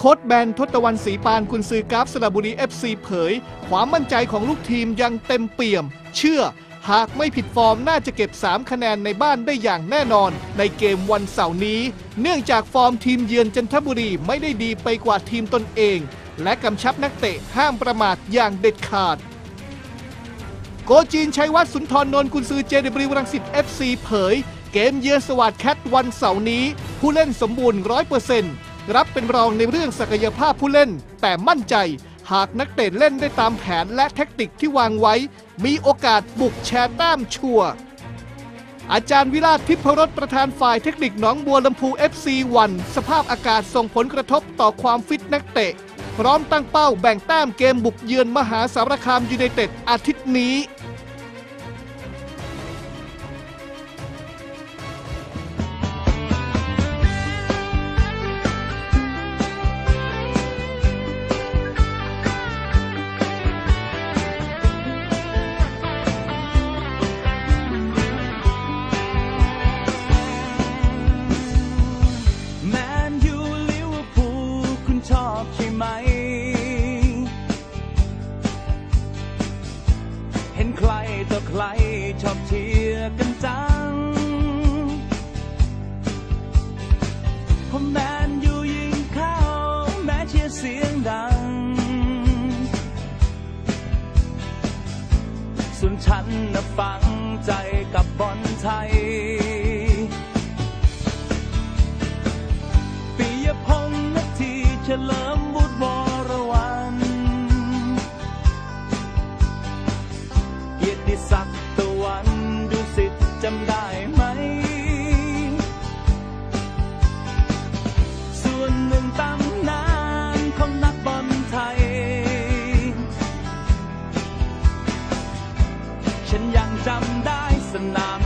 โค้ดแบนทศตวรรณศรีปานกุนซือกราฟสระบุรี FC เผย ความมั่นใจของลูกทีมยังเต็มเปี่ยม เชื่อ หากไม่ผิดฟอร์มน่าจะเก็บ 3 คะแนนในบ้านได้อย่างแน่นอน ในเกมวันเสาร์นี้ เนื่องจากฟอร์มทีมเยือนจันทบุรีไม่ได้ดีไปกว่าทีมตนเอง และกำชับนักเตะห้ามประมาทอย่างเด็ดขาดโกจีนชัยวัฒน์สุนทรนนท์กุนซือเจเดบริวรังสิต FC เผย เกมเยือนสวัสดแคทวันเสาร์นี้ ผู้เล่นสมบูรณ์ร้อยเปอร์เซ็นต์ รับเป็นรองในเรื่องศักยภาพผู้เล่น แต่มั่นใจหากนักเตะเล่นได้ตามแผนและแท็กติกที่วางไว้ มีโอกาสบุกแชร์แต้มชัวร์อาจารย์วิราชทิพรสประธานฝ่ายเทคนิคหนองบัวลำพู FC วันสภาพอากาศส่งผลกระทบต่อความฟิตนักเตะ พร้อมตั้งเป้าแบ่งแต้มเกมบุกเยือนมหาสารคามยูไนเต็ดอาทิตย์นี้ ไหม เห็นใครต่อใครชอบเชียร์กันจังพอแมนอยู่ยิงเข้า แม้เชียร์เสียงดัง ส่วนฉันน่ะฟังใจกับบอลไทยำได้ไหม ส่วนหนึ่งตำนานของนักบอลไทย ฉันยังจำได้สนาม